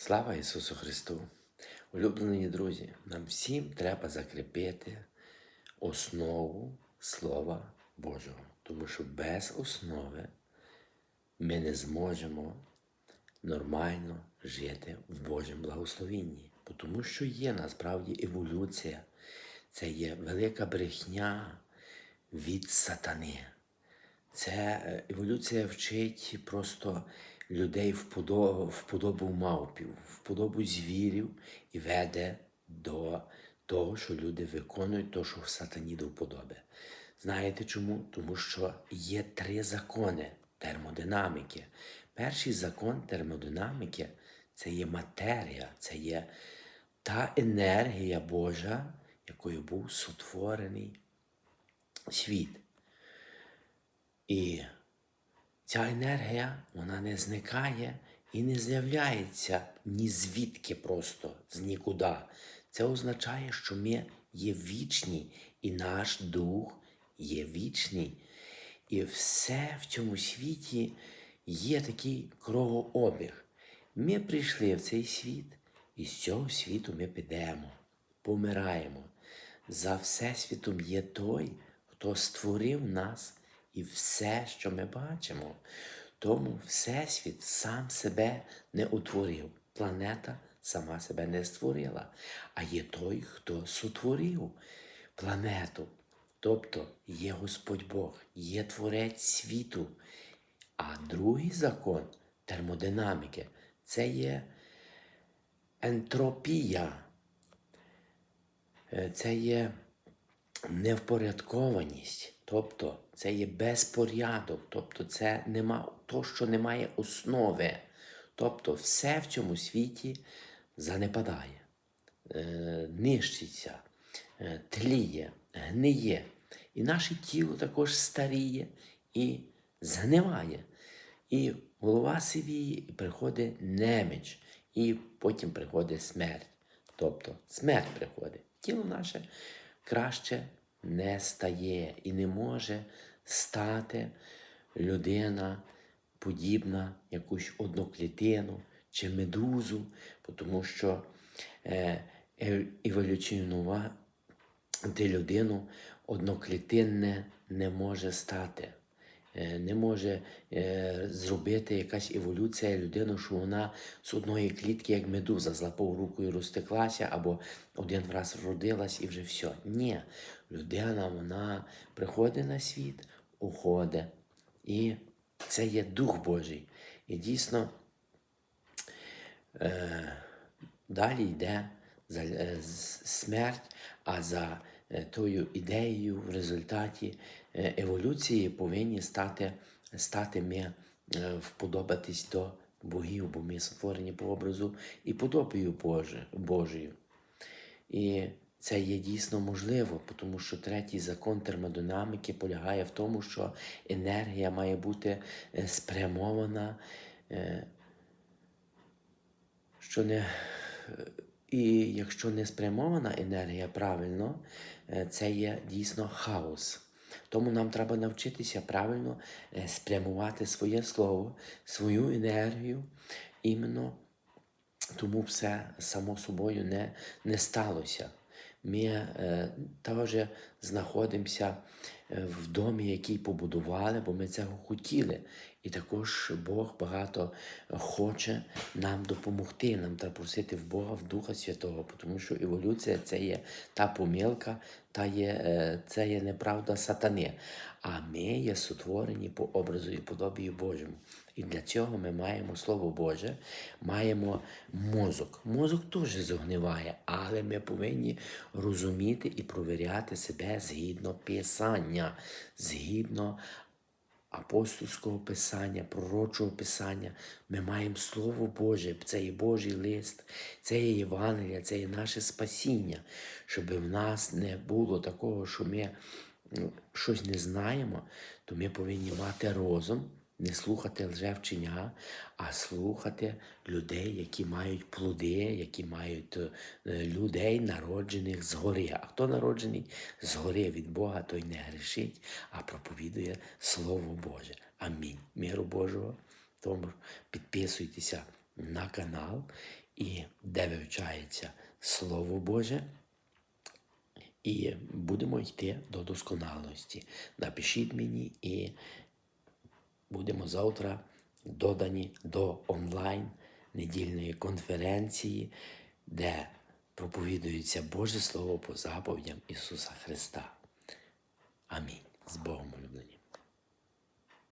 Слава Ісусу Христу! Улюблені друзі, нам всім треба закріпити основу Слова Божого, тому що без основи ми не зможемо нормально жити в Божому благословенні. Бо Тому що є насправді еволюція, це є велика брехня від сатани. Це е, еволюція вчить просто людей в подобу, мавпів, в подобу звірів і веде до того, що люди виконують те, що сатані до вподоби. Знаєте чому? Тому що є три закони термодинаміки. Перший закон термодинаміки це є матерія, це є та енергія Божа, якою був сотворений світ. І ця енергія вона не зникає і не з'являється ні звідки просто, з нікуди. Це означає, що ми є вічні, і наш дух є вічний. І все в цьому світі є такий кровообіг. Ми прийшли в цей світ, і з цього світу ми підемо, помираємо. За Всесвітом є той, хто створив нас і все, що ми бачимо. Тому Всесвіт сам себе не утворив. Планета сама себе не створила, а є той, хто сотворив планету. Тобто є Господь Бог, є Творець світу. А другий закон термодинаміки це є ентропія. Е, Це є невпорядкованість, тобто це є безпорядок, тобто це нема то, що немає основи. Тобто все в цьому світі занепадає, е, нищиться, е, тліє, гниє. І наше тіло також старіє і згниває. І голова сивіє, і приходить неміч, і потім приходить смерть. Тобто смерть приходить. Тіло наше краще не стає і не може стати людина подібна якусь одноклітину чи медузу, тому що е, е- еволюціонувати людину одноклітинне не може стати. Е, Не може е, зробити якась еволюція людину, що вона з одної клітки, як медуза, злапав руку і розтеклася, або один раз родилась і вже все. Ні, людина вона приходить на світ, уходить. І це є Дух Божий. І дійсно е, далі йде за, смерть, а за тою ідеєю в результаті еволюції повинні стати, стати ми е, вподобатись до богів, бо ми створені по образу і подобою Божою. І це є дійсно можливо, тому що третій закон термодинаміки полягає в тому, що енергія має бути е, спрямована, е, що не. І якщо не спрямована енергія правильно, е, це є дійсно хаос. Тому нам треба навчитися правильно е, спрямувати своє слово, свою енергію, іменно тому все само собою не, не сталося. Ми е, теж знаходимося е, в домі, який побудували, бо ми цього хотіли. І також Бог багато хоче нам допомогти. Нам треба просити в Бога, в Духа Святого, тому що еволюція це є та помилка, та є, е, це є неправда сатани. А ми є сотворені по образу і подобію Божому. І для цього ми маємо Слово Боже, маємо мозок. Мозок теж зогниває, але ми повинні розуміти і провіряти себе згідно Писання, згідно апостольського писання, пророчого писання. Ми маємо Слово Боже, це є Божий лист, це є Євангелія, це є наше спасіння, щоб в нас не було такого, що ми щось не знаємо, то ми повинні мати розум. Не слухати лжевчення, а слухати людей, які мають плоди, які мають е, людей, народжених згори. А хто народжений згори від Бога, той не грішить, а проповідує Слово Боже. Амінь. Миру Божого. Тому підписуйтеся на канал, і де вивчається Слово Боже. І будемо йти до досконалості. Напишіть мені і будемо завтра додані до онлайн недільної конференції, де проповідується Боже Слово по заповідям Ісуса Христа. Амінь. З Богом улюблені.